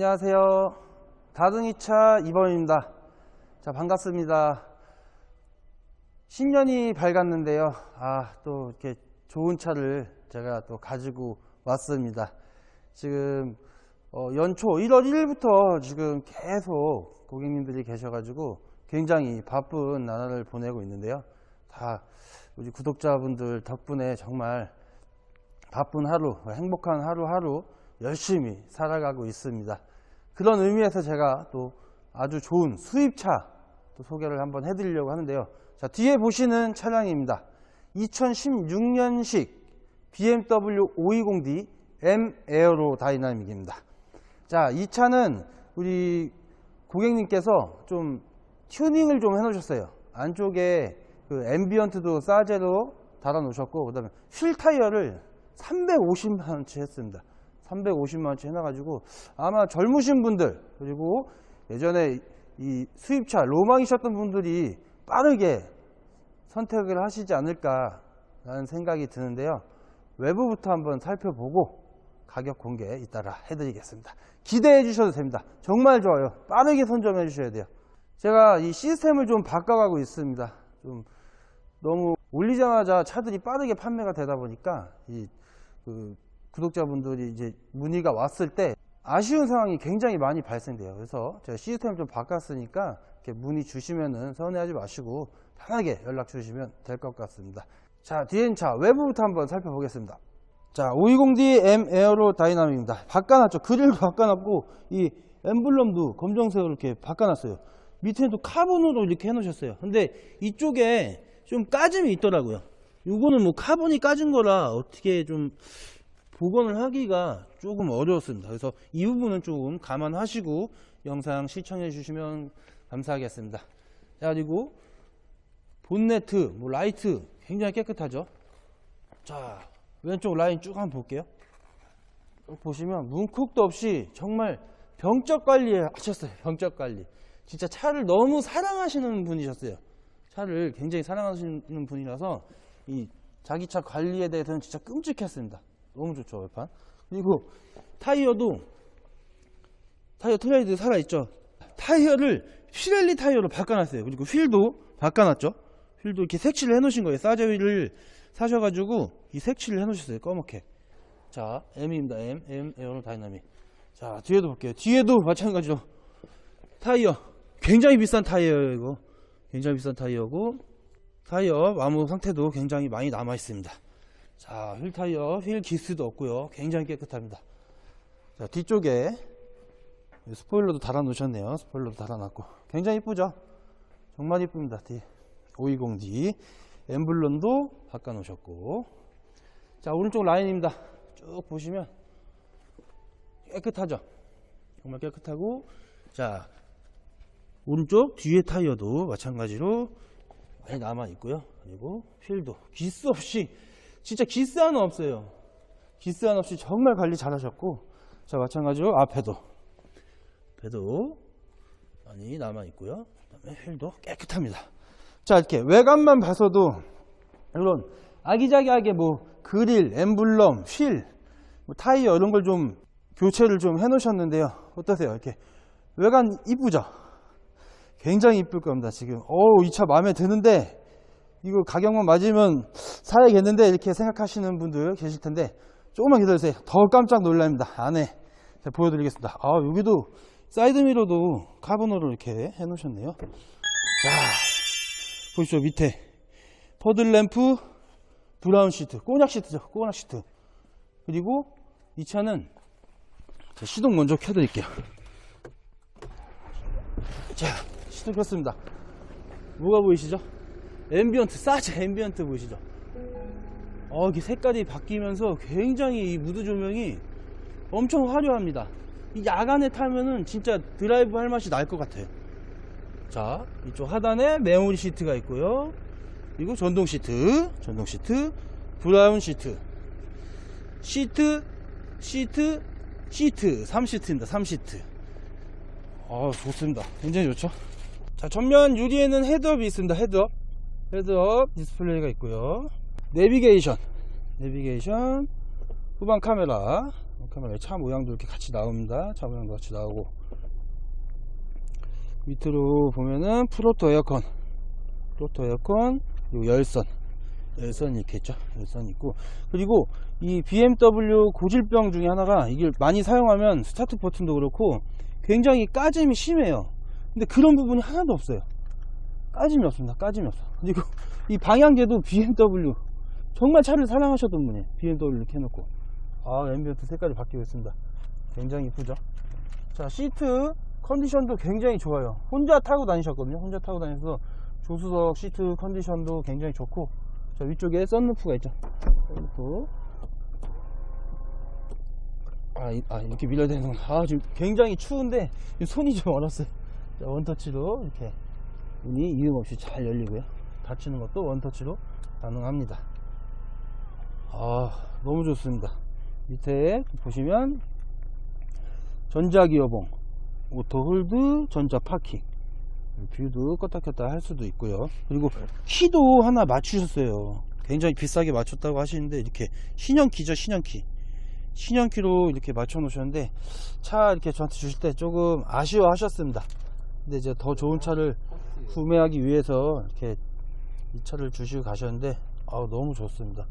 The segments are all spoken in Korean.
안녕하세요. 다둥이차 2번입니다. 자, 반갑습니다. 신년이 밝았는데요. 아, 또 이렇게 좋은 차를 제가 또 가지고 왔습니다. 지금 어, 연초 1월 1일부터 지금 계속 고객님들이 계셔가지고 굉장히 바쁜 나날을 보내고 있는데요. 다 우리 구독자분들 덕분에 정말 바쁜 하루, 행복한 하루하루 열심히 살아가고 있습니다. 그런 의미에서 제가 또 아주 좋은 수입차 또 소개를 한번 해드리려고 하는데요. 자, 뒤에 보시는 차량입니다. 2016년식 BMW 520D M 에어로 다이나믹입니다. 자, 이 차는 우리 고객님께서 좀 튜닝을 좀 해놓으셨어요. 안쪽에 그 앰비언트도 싸제로 달아 놓으셨고, 그 다음에 휠 타이어를 350만원치 했습니다. 350만 원치 해놔가지고, 아마 젊으신 분들, 그리고 예전에 이 수입차 로망이셨던 분들이 빠르게 선택을 하시지 않을까라는 생각이 드는데요. 외부부터 한번 살펴보고 가격 공개 잇따라 해드리겠습니다. 기대해 주셔도 됩니다. 정말 좋아요. 빠르게 선점해 주셔야 돼요. 제가 이 시스템을 좀 바꿔가고 있습니다. 좀 너무 올리자마자 차들이 빠르게 판매가 되다 보니까 이 그 구독자분들이 이제 문의가 왔을 때 아쉬운 상황이 굉장히 많이 발생돼요. 그래서 제가 시스템을 좀 바꿨으니까 문의 주시면은 서운해하지 마시고 편하게 연락 주시면 될 것 같습니다. 자, 뒤엔 차 외부부터 한번 살펴보겠습니다. 자, 520D M 에어로 다이나믹입니다. 바꿔놨죠. 그릴도 바꿔놨고 이 엠블럼도 검정색으로 이렇게 바꿔놨어요. 밑에도 카본으로 이렇게 해놓으셨어요. 근데 이쪽에 좀 까짐이 있더라고요. 이거는 뭐 카본이 까진 거라 어떻게 좀 복원을 하기가 조금 어려웠습니다. 그래서 이 부분은 조금 감안하시고 영상 시청해 주시면 감사하겠습니다. 자, 그리고 본네트, 뭐 라이트 굉장히 깨끗하죠. 자, 왼쪽 라인 쭉 한번 볼게요. 쭉 보시면 문콕도 없이 정말 병적 관리 하셨어요. 병적 관리. 진짜 차를 너무 사랑하시는 분이셨어요. 차를 굉장히 사랑하시는 분이라서 이 자기 차 관리에 대해서는 진짜 끔찍했습니다. 너무 좋죠, 외판. 그리고 타이어도 타이어 트레이드 살아있죠. 타이어를 피렐리 타이어로 바꿔놨어요. 그리고 휠도 바꿔놨죠. 휠도 이렇게 색칠을 해놓으신 거예요. 사제 휠을 사셔가지고 이 색칠을 해놓으셨어요. 검게. 자, M입니다. M, M 에어로 다이나믹. 자, 뒤에도 볼게요. 뒤에도 마찬가지로 타이어. 굉장히 비싼 타이어예요, 이거. 굉장히 비싼 타이어고 타이어 마모 상태도 굉장히 많이 남아 있습니다. 자, 휠 타이어, 휠 기스도 없고요. 굉장히 깨끗합니다. 자, 뒤쪽에 스포일러도 달아 놓으셨네요. 스포일러도 달아 놨고. 굉장히 이쁘죠? 정말 이쁩니다. 뒤 520D. 엠블럼도 바꿔 놓으셨고. 자, 오른쪽 라인입니다. 쭉 보시면 깨끗하죠? 정말 깨끗하고. 자, 오른쪽 뒤에 타이어도 마찬가지로 많이 남아 있고요. 그리고 휠도 기스 없이 진짜 기스 하나 없어요. 기스 하나 없이 정말 관리 잘 하셨고 자 마찬가지로 앞에도 배도 많이 남아 있고요. 그다음에 휠도 깨끗합니다. 자 이렇게 외관만 봐서도 물론 아기자기하게 뭐 그릴, 엠블럼, 휠, 뭐 타이어 이런 걸 좀 교체를 좀 해놓으셨는데요. 어떠세요? 이렇게 외관 이쁘죠? 굉장히 이쁠 겁니다. 지금 어우 이 차 마음에 드는데 이거 가격만 맞으면 사야겠는데 이렇게 생각하시는 분들 계실 텐데 조금만 기다려주세요. 더 깜짝 놀랍니다. 안에 제가 보여드리겠습니다. 아 여기도 사이드미러도 카본으로 이렇게 해놓으셨네요. 자 보십시오 밑에 퍼들램프 브라운 시트 꼬냑 시트죠 꼬냑 시트 그리고 이 차는 자, 시동 먼저 켜드릴게요. 자 시동 켰습니다. 뭐가 보이시죠? 앰비언트 싸지 앰비언트 보이시죠? 어, 이게 색깔이 바뀌면서 굉장히 이 무드 조명이 엄청 화려합니다. 이 야간에 타면은 진짜 드라이브 할 맛이 날 것 같아요. 자, 이쪽 하단에 메모리 시트가 있고요. 그리고 전동 시트, 전동 시트, 브라운 시트, 시트, 시트, 시트, 3시트입니다. 3시트. 아, 좋습니다. 굉장히 좋죠? 자, 전면 유리에는 헤드업이 있습니다. 헤드업. 헤드업 디스플레이가 있고요. 내비게이션, 내비게이션, 후방 카메라, 카메라 차 모양도 이렇게 같이 나옵니다. 차 모양도 같이 나오고 밑으로 보면은 프로토 에어컨, 프로토 에어컨 그리고 열선, 열선 이렇게 있죠. 열선 있고 그리고 이 BMW 고질병 중에 하나가 이걸 많이 사용하면 스타트 버튼도 그렇고 굉장히 까짐이 심해요. 근데 그런 부분이 하나도 없어요. 까짐이 없습니다. 까짐이 없어. 그리고 이 방향제도 BMW 정말 차를 사랑하셨던 분이에요. BMW 이렇게 해놓고 아 앰비언트 색깔이 바뀌고 있습니다. 굉장히 이쁘죠. 자 시트 컨디션도 굉장히 좋아요. 혼자 타고 다니셨거든요. 혼자 타고 다니면서 조수석 시트 컨디션도 굉장히 좋고 자 위쪽에 썬루프가 있죠. 썬루프 아, 이- 아, 이렇게 밀어야 되는 거. 아, 지금 굉장히 추운데 손이 좀 얼었어요. 자, 원터치로 이렇게 문이 이음 없이 잘 열리고요. 닫히는 것도 원터치로 가능합니다. 아, 너무 좋습니다. 밑에 보시면 전자기어봉, 오토홀드, 전자 파킹. 뷰도 껐다 켰다 할 수도 있고요. 그리고 키도 하나 맞추셨어요. 굉장히 비싸게 맞췄다고 하시는데 이렇게 신형키죠, 신형키. 신형키로 이렇게 맞춰 놓으셨는데 차 이렇게 저한테 주실 때 조금 아쉬워 하셨습니다. 근데 이제 더 좋은 차를 구매하기 위해서 이렇게 이 차를 주시고 가셨는데 아우 너무 좋습니다.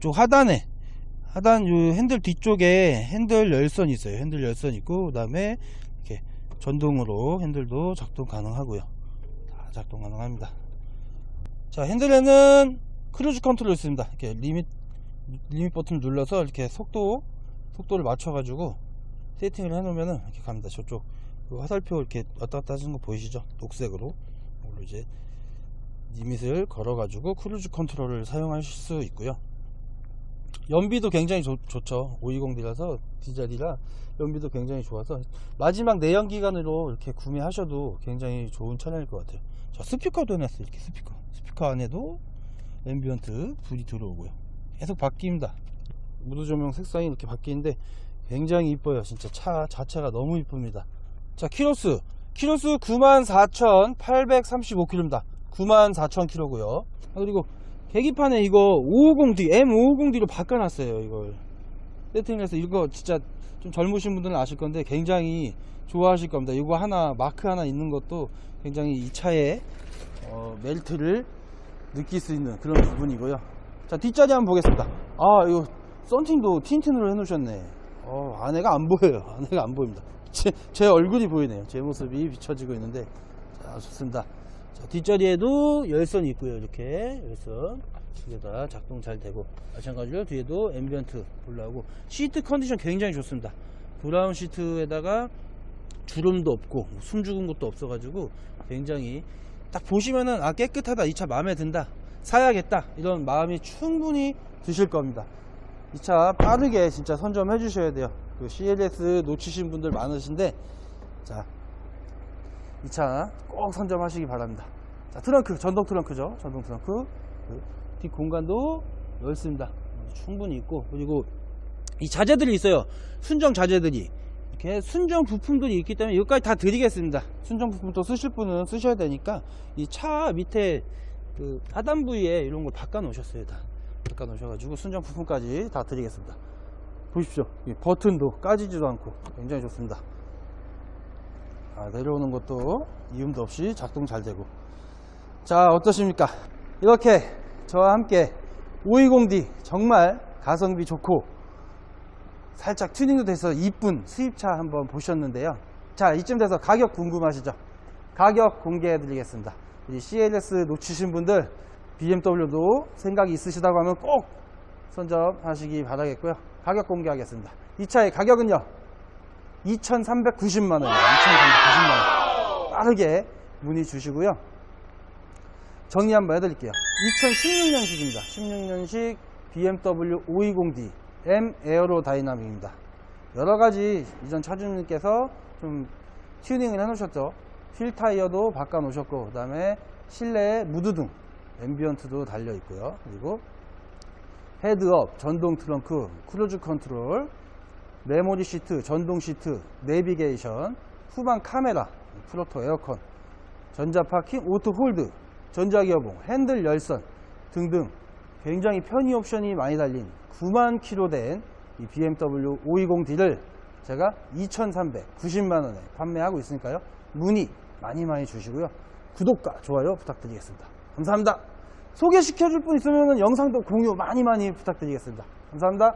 쪽 하단에 하단 요 핸들 뒤쪽에 핸들 열선 있어요. 핸들 열선 있고 그 다음에 이렇게 전동으로 핸들도 작동 가능하고요. 다 작동 가능합니다. 자 핸들에는 크루즈 컨트롤 있습니다. 이렇게 리밋 리밋 버튼 눌러서 이렇게 속도 속도를 맞춰 가지고 세팅을 해 놓으면은 이렇게 갑니다. 저쪽 그 화살표 이렇게 왔다 갔다 하시는 거 보이시죠? 녹색으로 이걸로 이제 리밋을 걸어가지고 크루즈 컨트롤을 사용하실 수 있고요. 연비도 굉장히 좋, 좋죠. 520D라서 디젤이라 연비도 굉장히 좋아서 마지막 내연기관으로 이렇게 구매하셔도 굉장히 좋은 차량일 것 같아요. 자 스피커도 해놨어요. 이렇게 스피커. 스피커 안에도 앰비언트 불이 들어오고요. 계속 바뀝니다. 무드 조명 색상이 이렇게 바뀌는데 굉장히 이뻐요. 진짜 차 자체가 너무 이쁩니다. 자, 키로수. 키로수 94,835km입니다. 94,000km고요. 그리고 계기판에 이거 550D, M550D로 바꿔놨어요. 이걸 세팅해서 이거 진짜 좀 젊으신 분들은 아실 건데 굉장히 좋아하실 겁니다. 이거 하나 마크 하나 있는 것도 굉장히 이 차의 어, 멜트를 느낄 수 있는 그런 부분이고요. 자 뒷자리 한번 보겠습니다. 아 이거 썬팅도 틴틴으로 해놓으셨네. 어, 안에가 안 보여요. 안에가 안 보입니다. 제, 제 얼굴이 보이네요. 제 모습이 비춰지고 있는데 자 좋습니다. 자, 뒷자리에도 열선이 있고요. 이렇게 열선 두개 다 작동 잘 되고 마찬가지로 뒤에도 앰비언트 불나오고 시트 컨디션 굉장히 좋습니다. 브라운 시트에다가 주름도 없고 뭐숨 죽은 것도 없어가지고 굉장히 딱 보시면은 아 깨끗하다 이 차 마음에 든다 사야겠다 이런 마음이 충분히 드실 겁니다. 이 차 빠르게 진짜 선점해 주셔야 돼요. 그 CLS 놓치신 분들 많으신데 자 이 차 꼭 선점하시기 바랍니다. 자, 트렁크, 전동 트렁크죠. 전동 트렁크. 그 뒷 공간도 넓습니다. 충분히 있고, 그리고 이 자재들이 있어요. 순정 자재들이. 이렇게 순정 부품들이 있기 때문에 여기까지 다 드리겠습니다. 순정 부품 또 쓰실 분은 쓰셔야 되니까 이 차 밑에 그 하단 부위에 이런 걸 바꿔 놓으셨어요. 다. 바꿔 놓으셔가지고 순정 부품까지 다 드리겠습니다. 보십시오. 이 버튼도 까지지도 않고 굉장히 좋습니다. 아, 내려오는 것도 이음도 없이 작동 잘 되고. 자 어떠십니까? 이렇게 저와 함께 520D 정말 가성비 좋고 살짝 튜닝도 돼서 이쁜 수입차 한번 보셨는데요. 자 이쯤 돼서 가격 궁금하시죠? 가격 공개해 드리겠습니다. CLS 놓치신 분들 BMW도 생각이 있으시다고 하면 꼭 선점하시기 바라겠고요 가격 공개하겠습니다 이 차의 가격은요 2,390만 원이에요. 2,390만 원. 빠르게 문의 주시고요. 정리 한번 해드릴게요. 2016년식입니다. 16년식 BMW 520D M 에어로 다이나믹입니다. 여러 가지 이전 차주님께서 좀 튜닝을 해놓으셨죠. 휠 타이어도 바꿔 놓으셨고, 그 다음에 실내에 무드등, 앰비언트도 달려 있고요. 그리고 헤드업, 전동 트렁크, 크루즈 컨트롤, 메모리 시트, 전동 시트, 내비게이션, 후방 카메라, 프로토 에어컨, 전자 파킹, 오토 홀드, 전자 기어봉, 핸들 열선 등등 굉장히 편의 옵션이 많이 달린 9만 킬로 된 이 BMW 520D를 제가 2,390만원에 판매하고 있으니까요. 문의 많이 많이 주시고요. 구독과 좋아요 부탁드리겠습니다. 감사합니다. 소개시켜 줄 분 있으면 영상도 공유 많이 많이 부탁드리겠습니다. 감사합니다.